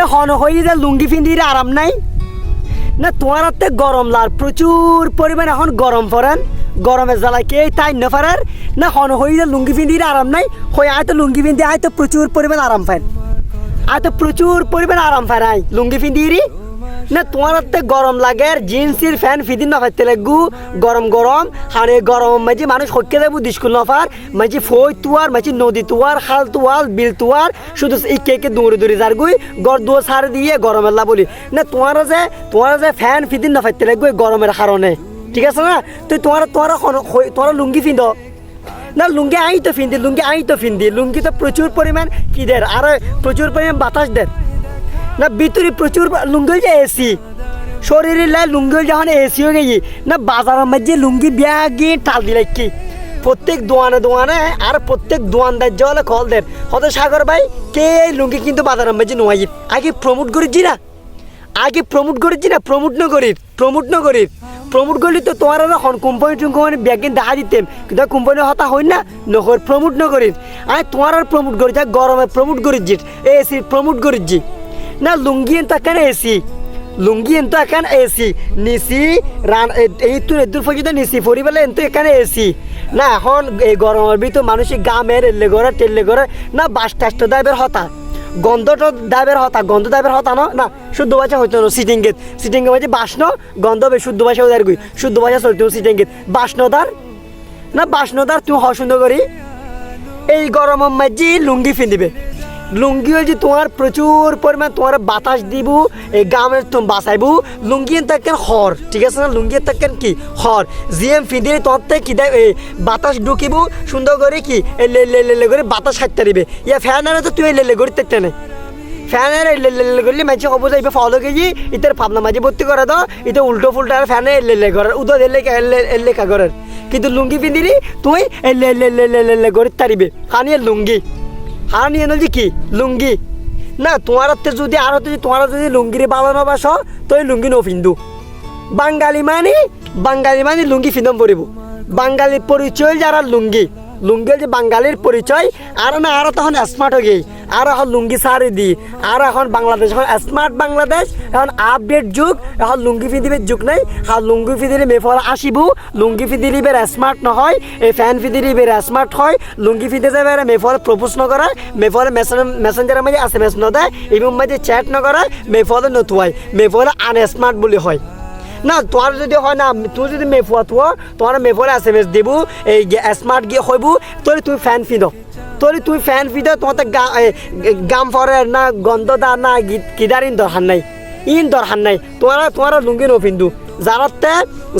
এ হন যে লুঙ্গি পিন্ধির আরাম নাই? না তোমার হাতে গরম লাল, প্রচুর পরিমাণে এখন গরম পড়েন। গরমের জ্বালায় কে তাই না পারার না হন হয়ে যে লুঙ্গি পিন্ধির আরাম নাই? আয় তো লুঙ্গি পিন্ধি তো প্রচুর পরিমাণ আরাম পায়। আয় তো প্রচুর পরিমাণ আরাম পায় লুঙ্গি ফিন্দিরি না, তোমার হাতে গরম লাগে, আর জিন্সের ফ্যান ফিদিন না ফাইতে লাগু। গরম গরম। আর গরম, মাঝে মানুষ হকে যাব দিস্কুল নফার। মাঝে ফই তুয়ার, মাঝে নদী তুয়ার, খাল তুয়াল বিল তুয়ার। শুধু এই কে কে দৌড়ে দৌড়ে যার গুই গর দুয়া সার দিয়ে গরমের লা বলি। না, তোমার যে তোমার যে ফ্যান ফিদিন না ফাইতে লাগু গরমের কারণে। ঠিক আছে না? তুই তোমার তোমার তোমার লুঙ্গি ফিন্দ। না, লুঙ্গি আই তো ফিন্দি, লুঙ্গি আই তো ফিন্দি। লুঙ্গি তো প্রচুর পরিমাণ কি দের আর, প্রচুর পরিমাণ বাতাস দের না ভিতরে প্রচুর লুঙ্গি যে এসি শরীরের লাই লুঙ্গি যখন এসি হয়ে গেছি, না বাজারের মধ্যে লুঙ্গি বিয়া গিয়ে টাল দিলে কি? প্রত্যেক দোয়ানে দোয়ানে আর প্রত্যেক দোয়ানদার জলে কল দের হয়তো সাগর ভাই, কে লুঙ্গি কিন্তু বাজারের মধ্যে নোয়াই আগে প্রমোট করেছি না? আগে প্রমোট করেছি না? প্রমোট ন প্রমোট ন করির। প্রমোট করলে তো তোমার এখন কোম্পানি টুম্পানি ব্যাগে দেখা দিতেম কিন্তু কোম্পানি হতা হই না, নহর প্রমোট ন করির। আমি তোমার আর প্রমোট করি যা গরমে প্রমোট করিছি এসি প্রমোট করিছি না লুঙ্গি এন তাকান এসি লুঙ্গি এন তো একান এসি নিসি রান এই তো এদুর পর্যন্ত নিসি পরিবেলে এন তো এখানে এসি না এখন এই গরমের ভিতর মানুষের গামের এলে করে টেললে করে না বাস টাস তো দাবের হতা গন্ধটা দাবের হতা গন্ধ দাবের হতা ন না শুদ্ধ ভাষা হইতো না সিটিং গেট সিটিং মাঝে বাসন গন্ধ বে শুদ্ধ ভাষা ওদার গুই শুদ্ধ ভাষা চলতো সিটিং গেট বাসনদার না বাসনদার তুমি হ সুন্দর করি এই গরমের মাঝে লুঙ্গি ফিন্দিবে লুঙ্গি হয়েছে তোমার প্রচুর পরিমাণ তোমার বাতাস দিব, এই গামের তুমি বাঁচাইবো। লুঙ্গি থাকেন হর ঠিক আছে না? লুঙ্গি থাকেন কি? হর জিএম ফিদিয়ে তোমার থেকে কি দেয় বাতাস ঢুকিব সুন্দর করে কি? লে লে করে বাতাস খাইতে দিবে। ইয়া ফ্যান আনে তো তুই এই লে লে করে থাকতে নেই ফ্যানের করলে মাঝে হব যাইবে ফলো কেজি ইতার ভাবনা মাঝে ভর্তি করে দাও এটা উল্টো ফুলটা আর ফ্যানে এলে লে করার উদয় এলে এলে এলে করার কিন্তু লুঙ্গি পিন্দিলি তুই এলে লে লে লে লে লে করে তারিবে হানিয়ে লুঙ্গি। হানিয়ে নিলি কি? লুঙ্গি। না, তোমার যদি, আর হতে তোমার যদি লুঙ্গিরে বানানো বাস তো এই লুঙ্গি নো ফিন্দু বাঙালি মানে বাঙালি মানে লুঙ্গি ফিন্দম পরিব বাঙালি পরিচয় যারা লুঙ্গি। লুঙ্গি যে বাঙালির পরিচয়, আর না, আর তখন স্মার্ট হয়ে গেই আর এখন লুঙ্গি সারি দি, আর এখন বাংলাদেশ, এখন স্মার্ট বাংলাদেশ, এখন আপডেট যুগ, এখন লুঙ্গি ফিদিবের যুগ নাই, আর লুঙ্গি ফিদিলে মেফল আসিব, লুঙ্গি ফিদিলি বের স্মার্ট নহয়, এই ফ্যান ফিদিলি বের স্মার্ট হয়, লুঙ্গি ফিদে যাবে মেফল প্রপোজ নকরা মেফল মেসেঞ্জারের মাঝে এস এম এস নদেয় এবং মাঝে চ্যাট নকরা মেফল নতুয়াই মেফল আনস্মার্ট বলি হয়। না তোমার যদি হয় না তুই যদি মেফুয়া থুয়া তোমার মেফুয়া এস এম এস দিব, এই স্মার্ট গিয়ে হইব তোর তুই ফ্যান ফিদ তোর তুই ফ্যান ফিদ তোমার গাম ফরের না গন্ধদা না কিদারিন দরকার নাই। ইন দরকার নাই। তোমার তোমার লুঙ্গি নো ফিন্দু যারাতে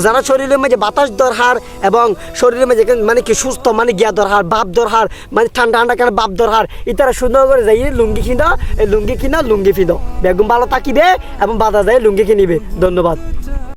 যারা শরীরের মাঝে বাতাস দরকার এবং শরীরের মাঝে মানে কি সুস্থ মানে গিয়া দরকার বাপ দরকার মানে ঠান্ডা ঠান্ডা কেন বাপ দরকার ইতারা সুন্দর করে যাই লুঙ্গি কিনা এই লুঙ্গি কিনা লুঙ্গি ফিদ বেগুন ভালো থাকিবে এবং বাধা যায়, লুঙ্গি কিনিবে। ধন্যবাদ।